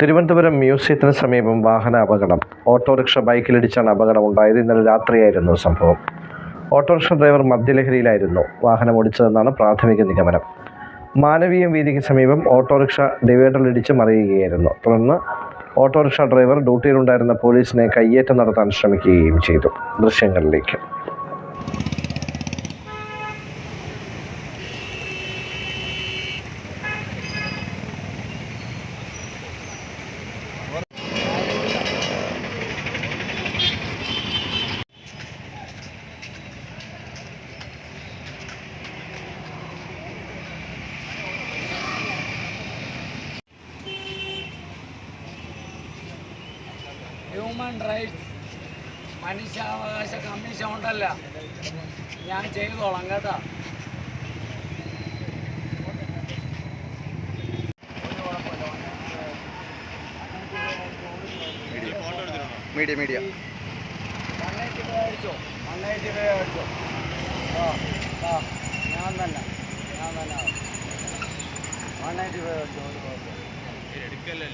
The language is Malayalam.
തിരുവനന്തപുരം മ്യൂസിയത്തിന് സമീപം വാഹന അപകടം ഓട്ടോറിക്ഷ ബൈക്കിലിടിച്ചാണ് അപകടം ഉണ്ടായത് ഇന്നലെ രാത്രിയായിരുന്നു സംഭവം. ഓട്ടോറിക്ഷ ഡ്രൈവർ മദ്യലഹരിയിലായിരുന്നു. വാഹനം ഓടിച്ചതെന്നാണ് പ്രാഥമിക നിഗമനം. മാനവീയം വീതിക്ക് സമീപം ഓട്ടോറിക്ഷ ഡിവൈഡറിലിടിച്ച് മറിയുകയായിരുന്നു. തുടർന്ന് ഓട്ടോറിക്ഷ ഡ്രൈവർ ഡ്യൂട്ടിയിലുണ്ടായിരുന്ന പോലീസിനെ കയ്യേറ്റം നടത്താൻ ശ്രമിക്കുകയും ചെയ്തു. ദൃശ്യങ്ങളിലേക്ക്. ഹ്യൂമൻ റൈറ്റ്സ് മനുഷ്യാവകാശ കമ്മീഷൻ ഉണ്ടല്ല. ഞാൻ ചെയ്തോളാം കേട്ടോ. മീഡിയ മീഡിയ മണ്ണേറ്റി മേടിച്ചോ മണ്ണേറ്റി മേടിച്ചോ ആ ആ ഞാൻ തന്നെ. ഞാൻ തന്നെ. മണ്ണേറ്റി അടിച്ചോ. ഒരു കുഴപ്പമില്ല.